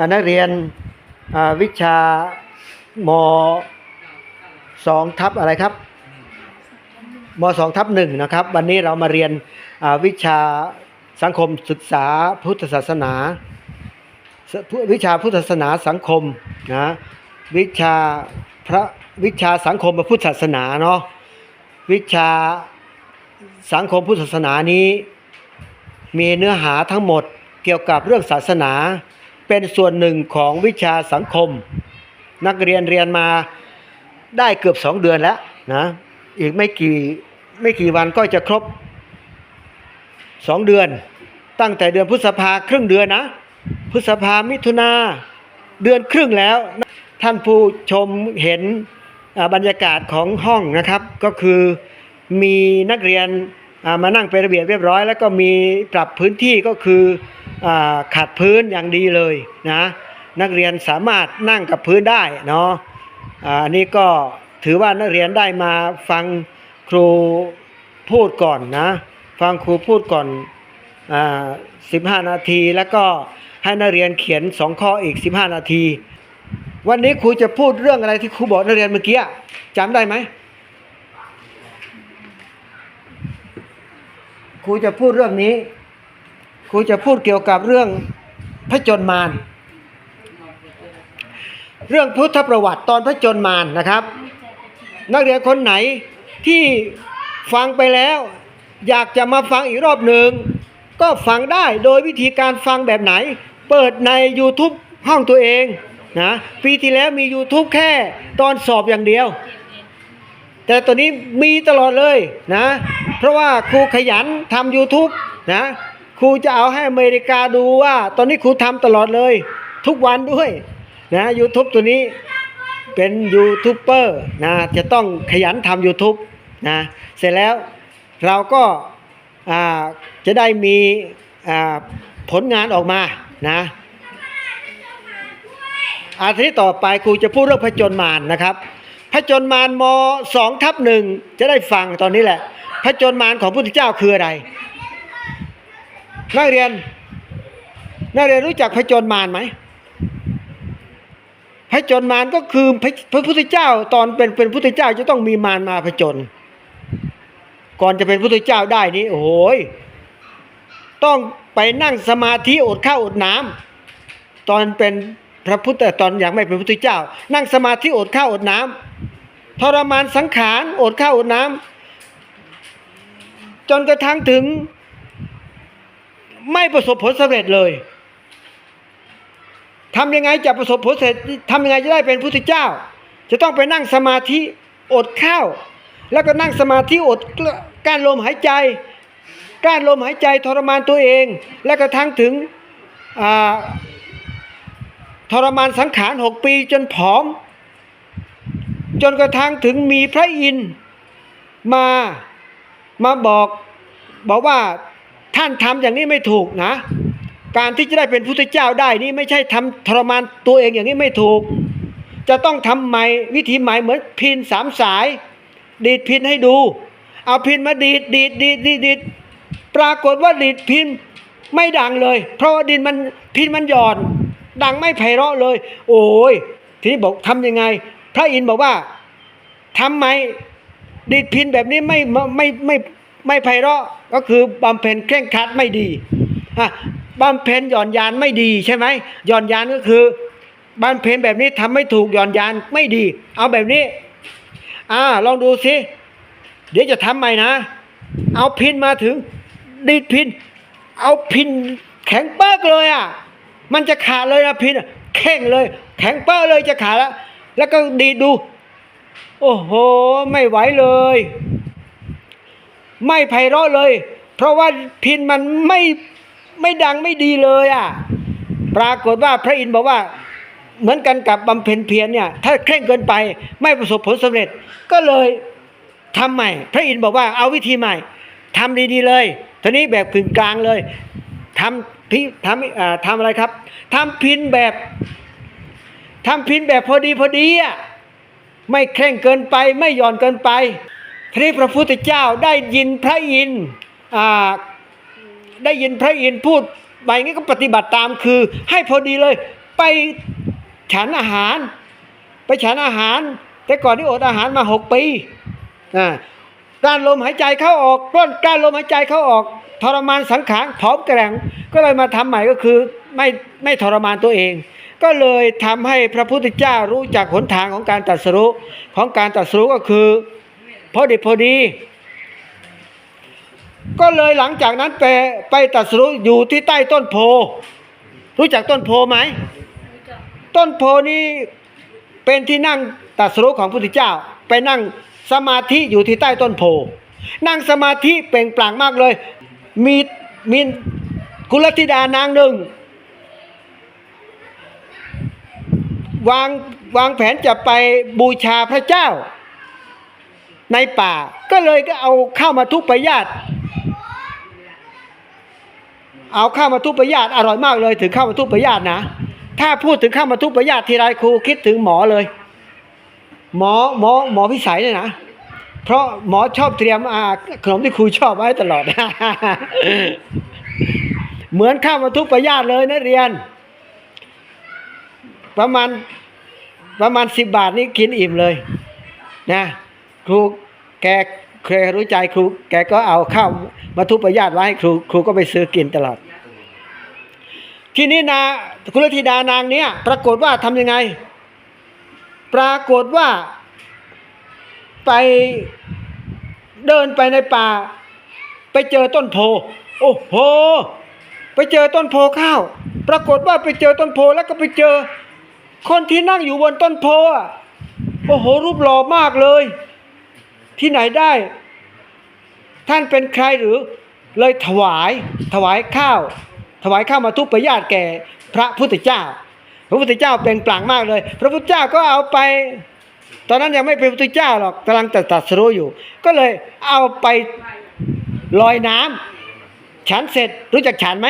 นักเรียนวิชามสองทับอะไรครับมสองทับหนึ่งนะครับ วันนี้เรามาเรียนวิชาสังคมศึกษาพุทธศาสนา วิชาพุทธศาสนาสังคมนะวิชาพระวิชาสังคมพระพุทธศาสนาเนาะวิชาสังคมพุทธศาสนานี้ มีเนื้อหาทั้งหมดเกี่ยวกับเรื่องศาสนา เป็นส่วนหนึ่งของวิชาสังคม นักเรียนเรียนมาได้เกือบสองเดือนแล้วนะอีกไม่กี่ไม่กี่วันก็จะครบสองเดือน ตั้งแต่เดือนพฤษภาครึ่งเดือนนะ พฤษภามิถุนาเดือนครึ่งแล้ว ท่านผู้ชมเห็นบรรยากาศของห้องนะครับ ก็คือมีนักเรียนมานั่งเป็นระเบียบเรียบร้อย แล้วก็มีปรับพื้นที่ก็คือ ขัดพื้นอย่างดีเลยนะนักเรียนสามารถนั่งกับพื้นได้เนาะอันนี้ก็ถือว่านักเรียนได้มาฟังครูพูดก่อนนะฟังครูพูดก่อนอา15นาที แล้วก็ให้นักเรียนเขียน2ข้ออีก15นาที วันนี้ครูจะพูดเรื่องอะไรที่ครูบอกนักเรียนเมื่อกี้จำได้ไหมครูจะพูดเรื่องนี้ ครูจะพูดเกี่ยวกับเรื่องพระจนมารเรื่องพุทธประวัติตอนพระจนมารนะครับ นักเรียนคนไหนที่ฟังไปแล้ว อยากจะมาฟังอีกรอบหนึ่งก็ฟังได้โดยวิธีการฟังแบบไหน เปิดใน YouTube ห้องตัวเองนะปีที่แล้วมี YouTube แค่ตอนสอบอย่างเดียว แต่ตอนนี้มีตลอดเลยนะ เพราะว่าครูขยันทำ YouTube นะ รูจะเอาให้อเมริกาดูว่า ตอนนี้ครูทำตลอดเลย ทุกวันด้วยนะ YouTube ตัวนี้เป็นยูทูบเบอร์นะจะต้องขยันทำ YouTube นะเสร็จแล้วเราก็าจะได้มีผลงานออกมานะอาทิตย์ต่อไปครูจะพูดเรื่องพระจนมารนะครับพระจนมารมสองทับหนึ่งจะได้ฟังตอนนี้แหละ พระจนมารของพระพุทธเจ้าคืออะไร นักเรียน นักเรียนรู้จักพระจนมารไหมพระจนมารก็คือพระพระพุทธเจ้าตอนเป็นเป็นพุทธเจ้าจะต้องมีมารมาผจญก่อนจะเป็นพุทธเจ้าได้นี่โอ้โหยต้องไปนั่งสมาธิอดข้าวอดน้ำตอนเป็นพระพุทธตอนอยังไม่เป็นพุทธเจ้า นั่งสมาธิอดข้าวอดน้ำทรมานสังขารอดข้าวอดน้ำจนกระทั่งถึง ไม่ประสบผลสำเร็จเลยทำยังไงจะประสบผลสำเร็จทำยังไงจะได้เป็นพุทธเจ้า จะต้องไปนั่งสมาธิอดข้าว แล้วก็นั่งสมาธิอดการลมหายใจ การลมหายใจทรมานตัวเอง และกระทั่งถึงทรมานสังขารหกปีจนผอม จนกระทั่งถึงมีพระอินทร์มามาบอกบอกว่า ท่านทำอย่างนี้ไม่ถูกนะ การที่จะได้เป็นพุทธเจ้าได้นี่ไม่ใช่ทำทรมานตัวเองอย่างนี้ไม่ถูก จะต้องทำใหม่วิธีใหม่เหมือนพินสามสาย ดีดพินให้ดู เอาพินมาดีดดีดดีดดีดดดปรากฏว่าดีดพินไม่ดังเลย เพราะว่าดินมันพินมันหย่อน ดังไม่ไพเราะเลย โอ้ยทีนี้บอกทำยังไง พระอินทร์บอกว่าทำไมดีดพินแบบนี้ไม่ไม่ไม่ ไม่ไม่ไพเราะก็คือบำเพ็ญเคร่งครัดไม่ดีอะบำเพ็ญหย่อนยานไม่ดีใช่ไหมหย่อนยานก็คือบำเพ็ญแบบนี้ทำไม่ถูกหย่อนยานไม่ดี เอาแบบนี้อ่าลองดูสิเดี๋ยวจะทำใหม่นะ เอาพินมาถึงดีดพิน เอาพินแข็งเปิ๊กเลยอะมันจะขาดเลยนะพินแข็งเลย แข็งเปิ๊กเลยจะขาดแล้วแล้วก็ดีดดู โอ้โห ไม่ไหวเลย ไม่ไพเราะเลย เพราะว่าพินมันไม่ไม่ดังไม่ดีเลยอะปรากฏว่าพระอินทร์บอกว่าเหมือนกันกับบำเพ็ญเพียรเนี่ย ถ้าเคร่งเกินไปไม่ประสบผลสำเร็จ ก็เลยทำใหม่ พระอินทร์บอกว่าเอาวิธีใหม่ทำดีๆเลยทีนี้แบบกึ่งกลางเลยทำพิทำอ่ทำอะไรครับทำพินแบบทำพินแบบพอดีพอดีอะไม่เคร่งเกินไปไม่หย่อนเกินไป ทีนี้พระพุทธเจ้าได้ยินพระอินทร์ได้ยินพระอินทร์พูดไปงี้ก็ปฏิบัติตามคือ ให้พอดีเลย ไปฉันอาหาร ไปฉันอาหาร แต่ก่อนที่อดอาหารมาหกปีอ่าการลมหายใจเข้าออกกลั้นการลมหายใจเข้าออกทรมานสังขารผอมแกร่งก็เลยมาทำใหม่ก็คือไม่ไม่ทรมานตัวเอง ก็เลยทำให้พระพุทธเจ้ารู้จักหนทางของการตรัสรู้ของการตรัสรู้ก็คือ พอดีพอดี ก็เลยหลังจากนั้นไปไปตรัสรู้อยู่ที่ใต้ต้นโพ รู้จักต้นโพไหม ต้นโพนี้เป็นที่นั่งตรัสรู้ของพระพุทธเจ้า ไปนั่งสมาธิอยู่ที่ใต้ต้นโพ นั่งสมาธิเปล่งปลั่งมากเลย มีมีกุลธิดานางหนึ่งวางวางแผนจะไปบูชาพระเจ้า ในป่า ก็เลยก็เอาข้าวมาทุบไปญาติเอาข้าวมาทุบไปญาติอร่อยมากเลยถึงข้าวมาทุบไปญาตินะ ถ้าพูดถึงข้าวมาทุบไปญาติทีไรครูคิดถึงหมอเลย หมอหมอหมอพิสัยเนี่ยนะเพราะหมอชอบเตรียมอาขนมที่ครูชอบไว้ตลอด เหมือนข้าวมาทุบไปญาติเลยนะเรียน ประมาณประมาณสิบบาทนี่กินอิ่มเลยนะครู แกเคยรู้ใจครู แกก็เอาข้าวมาทุบประญาติไว้ให้ครู ครูก็ไปซื้อกินตลอด ทีนี้นาคุณธิดานางเนี้ยปรากฏว่าทำยังไง ปรากฏว่าไปเดินไปในป่า ไปเจอต้นโพ โอ้โห ไปเจอต้นโพข้าว ปรากฏว่าไปเจอต้นโพแล้วก็ไปเจอ คนที่นั่งอยู่บนต้นโพอะโอ้โห รูปหล่อมากเลย ที่ไหนได้ ท่านเป็นใครหรือเลยถวาย ถวายข้าว ถวายข้าวมาทุบประญาติแก่พระพุทธเจ้า พระพุทธเจ้าเป็นปลั่งมากเลย พระพุทธเจ้าก็เอาไป ตอนนั้นยังไม่เป็นพระพุทธเจ้าหรอกกำลังตรัสรู้อยู่ ก็เลยเอาไปลอยน้ำฉันเสร็จรู้จักฉันไหม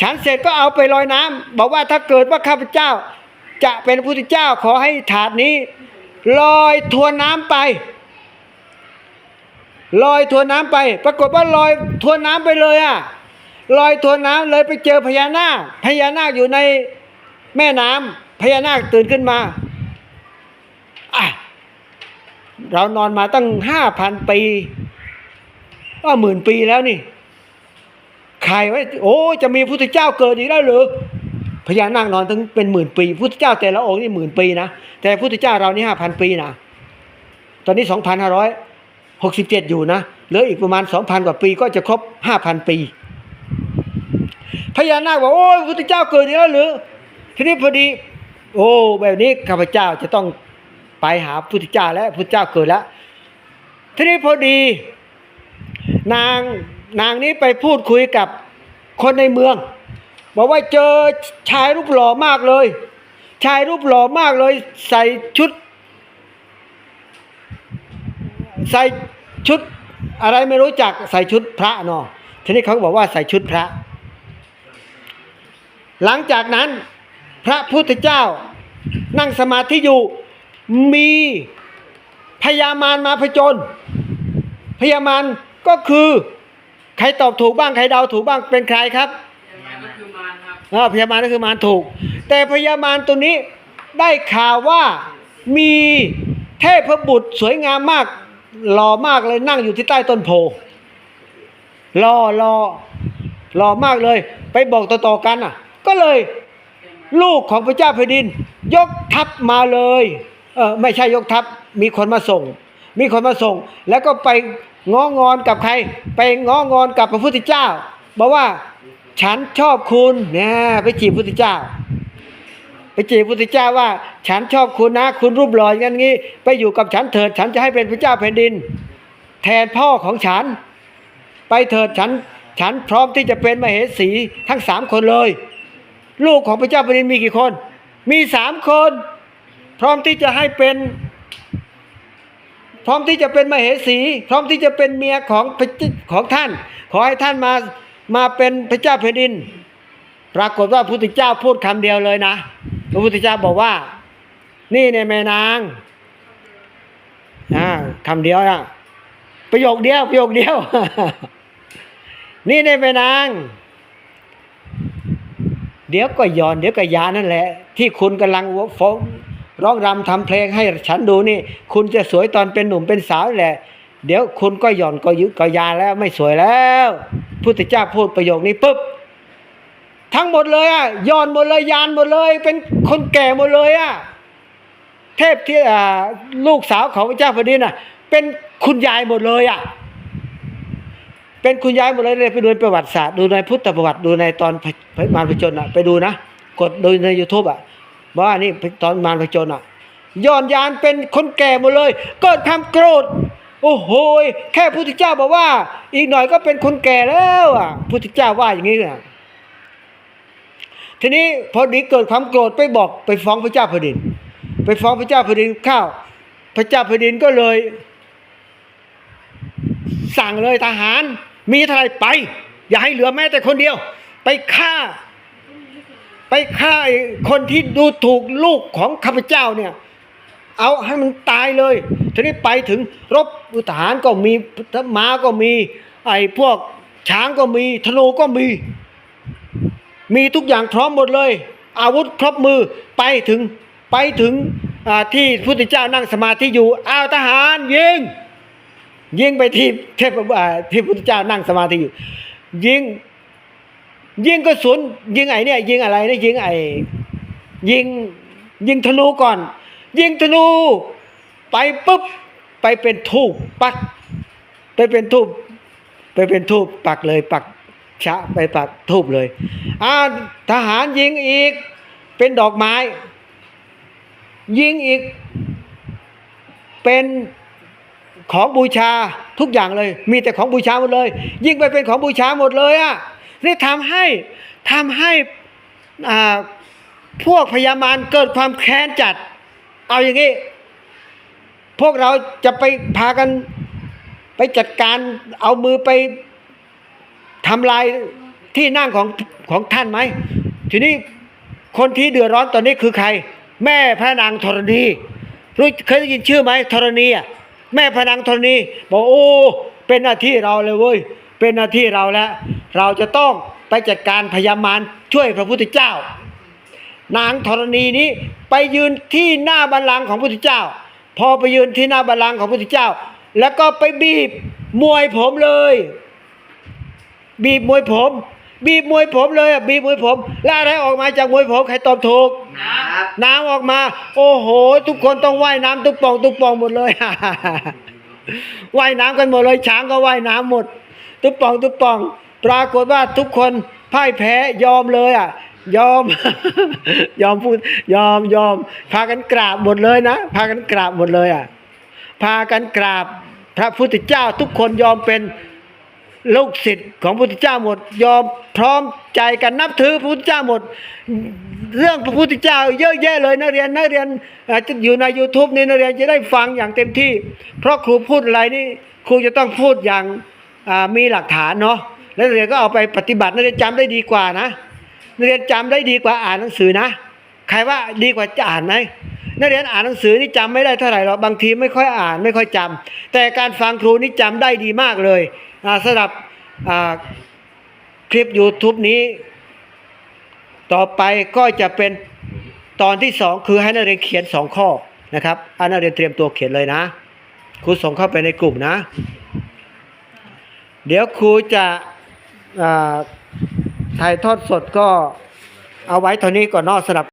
ฉันเสร็จก็เอาไปลอยน้ำบอกว่าถ้าเกิดว่าข้าพเจ้าจะเป็นพระพุทธเจ้าขอให้ถาดนี้ ลอยทวนน้ำไป ลอยทวนน้ำไป ปรากฏว่าลอยทวนน้ำไปเลยอะลอยทวนน้ำเลยไปเจอพญานาคพญานาคอยู่ในแม่น้ำพญานาคตื่นขึ้นมาอะเรานอนมาตั้งห้าพันปีก็หมื่นปีแล้วนี่ใครไว้โอ้จะมีพุทธเจ้าเกิดอีกแล้วหรือ พญานาคนอนถึงเป็นหมื่นปีพุทธเจ้าแต่ละองค์นี่หมื่นปีนะแต่พุทธเจ้าเรานี่ห้าพันปีนะตอนนี้สองพันห้าร้อยหกสิบเจ็ดอยู่นะเหลืออีกประมาณสองพันกว่าปีก็จะครบห้าพันปี พญานาคบอกโอ้ยพุทธเจ้าเกิดอีกแล้วหรือทีนี้พอดี โอ้แบบนี้ข้าพเจ้าจะต้องไปหาพุทธเจ้าแล้วพุทธเจ้าเกิดแล้วทีนี้พอดี นางนางนี้ไปพูดคุยกับคนในเมือง บอกว่าเจอชายรูปหล่อมากเลย ชายรูปหล่อมากเลย ใส่ชุด ใส่ชุดอะไรไม่รู้จักใส่ชุดพระเนาะทีนี้เขาบอกว่าใส่ชุดพระ หลังจากนั้น พระพุทธเจ้า นั่งสมาธิอยู่มีพญามารมาผจญพญามารก็คือ ใครตอบถูกบ้างใครเดาถูกบ้างเป็นใครครับ พญามารก็คือมารถูก แต่พญามารตัวนี้ได้ข่าวว่ามีเทพบุตรสวยงามมากหล่อมากเลยนั่งอยู่ที่ใต้ต้นโพรอรอรอมากเลย ไปบอกต่อๆกันอะ ก็เลยลูกของพระเจ้าแผ่นดิน ยกทัพมาเลยเออไม่ใช่ยกทัพมีคนมาส่ง มีคนมาส่ง แล้วก็ไปง้องอนกับใคร ไปง้องอนกับพระพุทธเจ้าบอกว่า ฉันชอบคุณเนี่ยไปจีบพุทธเจ้า ไปจีบพุทธเจ้าว่า ฉันชอบคุณนะ คุณรูปหล่ออย่างนี้ ไปอยู่กับฉันเถิด ฉันจะให้เป็นพระเจ้าแผ่นดิน แทนพ่อของฉัน ไปเถิดฉัน ฉันพร้อมที่จะเป็นมเหสีทั้งสามคนเลย ลูกของพระเจ้าแผ่นดินมีกี่คน มีสามคน พร้อมที่จะให้เป็น พร้อมที่จะเป็นมเหสี พร้อมที่จะเป็นเมียของของท่าน ขอให้ท่านมา มาเป็นพระเจ้าแผ่นดิน ปรากฏว่าพระพุทธเจ้าพูดคำเดียวเลยนะ พระพุทธเจ้าบอกว่า นี่เนี่ยแม่นางอ่าคำเดียวนะประโยคเดียวประโยคเดียว นี่เนี่ยแม่นาง เดี๋ยวก็ย้อน เดี๋ยวก็ยานั่นแหละ ที่คุณกำลังฟ้องร้องรำทำเพลงให้ฉันดูนี่ คุณจะสวยตอนเป็นหนุ่มเป็นสาวแหละ เดี๋ยวคุณก็หย่อนก็ยุก็ยาแล้วไม่สวยแล้วพุทธเจ้าพูดประโยคนี้ปุ๊บทั้งหมดเลยอะย้อนหมดเลยยานหมดเลย เป็นคนแก่หมดเลยอะเทพที่ลูกสาวของพระเจ้าแผ่นดินอะ เป็นคุณยายหมดเลยอะ เป็นคุณยายหมดเลยเลยไปดูในประวัติศาสตร์ดูในพุทธประวัติดูในตอนมารพจนอะไปดูนะกดดูใน YouTube อะบอกว่านี่ตอนมารพจนอะย้อนยานเป็นคนแก่หมดเลยกิดควาโกรธ โอ้โหแค่พุทธเจ้าบอกว่า อีกหน่อยก็เป็นคนแก่แล้วอะพุทธเจ้าว่าอย่างนี้อะทีนี้พอดีเกิดความโกรธไปบอกไปฟ้องพระเจ้าแผ่นดิน ไปฟ้องพระเจ้าแผ่นดินข้าว พระเจ้าแผ่นดินก็เลย สั่งเลยทหาร มีเท่าไรไป อย่าให้เหลือแม้แต่คนเดียว ไปฆ่า ไปฆ่าคนที่ดูถูกลูกของข้าพเจ้าเนี่ย เอาให้มันตายเลย ทีนี้ไปถึงรบทหารก็มีม้าก็มี ไอ้พวกช้างก็มีธนูก็มี มีทุกอย่างพร้อมหมดเลย อาวุธครบมือไปถึงไปถึงที่พุทธเจ้านั่งสมาธิอยู่อ้าวทหารยิงยิงไปที่เทพที่พุทธเจ้านั่งสมาธิอยู่ยิงยิงกระสุนยิงไอ้เนี่ยยิงอะไรเนี่ยยิงไอ้ยิงยิงธนูก่อน ยิงธนู ไปปุ๊บ ไปเป็นทูบปัก ไปเป็นทูบไปเป็นทูบปักเลยปักชะไปปักทูบเลยอ่าทหารยิงอีก เป็นดอกไม้ ยิงอีก เป็นของบูชาทุกอย่างเลย มีแต่ของบูชาหมดเลย ยิ่งไปเป็นของบูชาหมดเลยอะนี่ทำให้ทำให้พวกพญามารเกิดความแค้นจัด เอาอย่างนี้ พวกเราจะไปพากันไปจัดการเอามือไปทำลายที่นั่งของของท่านไหม ทีนี้คนที่เดือดร้อนตอนนี้คือใคร แม่พระนางธรณีรู้เคยได้ยินชื่อไหมธรณีอะแม่พระนางธรณีบอกโอ้เป็นหน้าที่เราเลยเว้ยเป็นหน้าที่เราแล้ว เราจะต้องไปจัดการพยามารช่วยพระพุทธเจ้า นางธรณีนี้ไปยืนที่หน้าบัลลังก์ของพระพุทธเจ้า พอไปยืนที่หน้าบัลลังก์ของพระพุทธเจ้า แล้วก็ไปบีบมวยผมเลย บีบมวยผม บีบมวยผมเลยอะบีบมวยผมแล้วอะไรออกมาจากมวยผมใครตอบถูกครับน้ำออกมา โอ้โห ทุกคนต้องว่ายน้ำตุ๊กปองตุ๊กปองหมดเลยว่ายน้ำกันหมดเลยช้างก็ว่ายน้ำหมด ตุ๊กปองตุ๊กปอง ปรากฏว่าทุกคนพ่ายแพ้ยอมเลยอะ ยอม ยอมพูด ยอมยอม พากันกราบหมดเลยนะ พากันกราบหมดเลยอะ พากันกราบพระพุทธเจ้าทุกคนยอมเป็นลูกศิษย์ของพระพุทธเจ้าหมด ยอมพร้อมใจกันนับถือพระพุทธเจ้าหมด เรื่องพระพุทธเจ้า เยอะแยะเลยนักเรียนนักเรียนอาจจะอยู่ใน YouTube นี่นักเรียนจะได้ฟังอย่างเต็มที่ เพราะครูพูดอะไรนี่ครูจะต้องพูดอย่างมีหลักฐานเนาะแล้วนักเรียนก็เอาไปปฏิบัตินักเรียนจำได้ดีกว่านะ นักเรียนจำได้ดีกว่าอ่านหนังสือนะ ใครว่าดีกว่าจะอ่านไหมนักเรียนอ่านหนังสือนี่จำไม่ได้เท่าไหร่หรอกบางทีไม่ค่อยอ่านไม่ค่อยจำแต่การฟังครูนี่จำได้ดีมากเลยสำหรับคลิป YouTube นี้ ต่อไปก็จะเป็นตอนที่สองคือให้นักเรียนเขียนสองข้อนะครับให้นักเรียนเตรียมตัวเขียนเลยนะครูส่งเข้าไปในกลุ่มนะ เดี๋ยวครูจะ ถ่ายทอดสดก็เอาไว้เท่านี้ก่อนนอกสำหรับ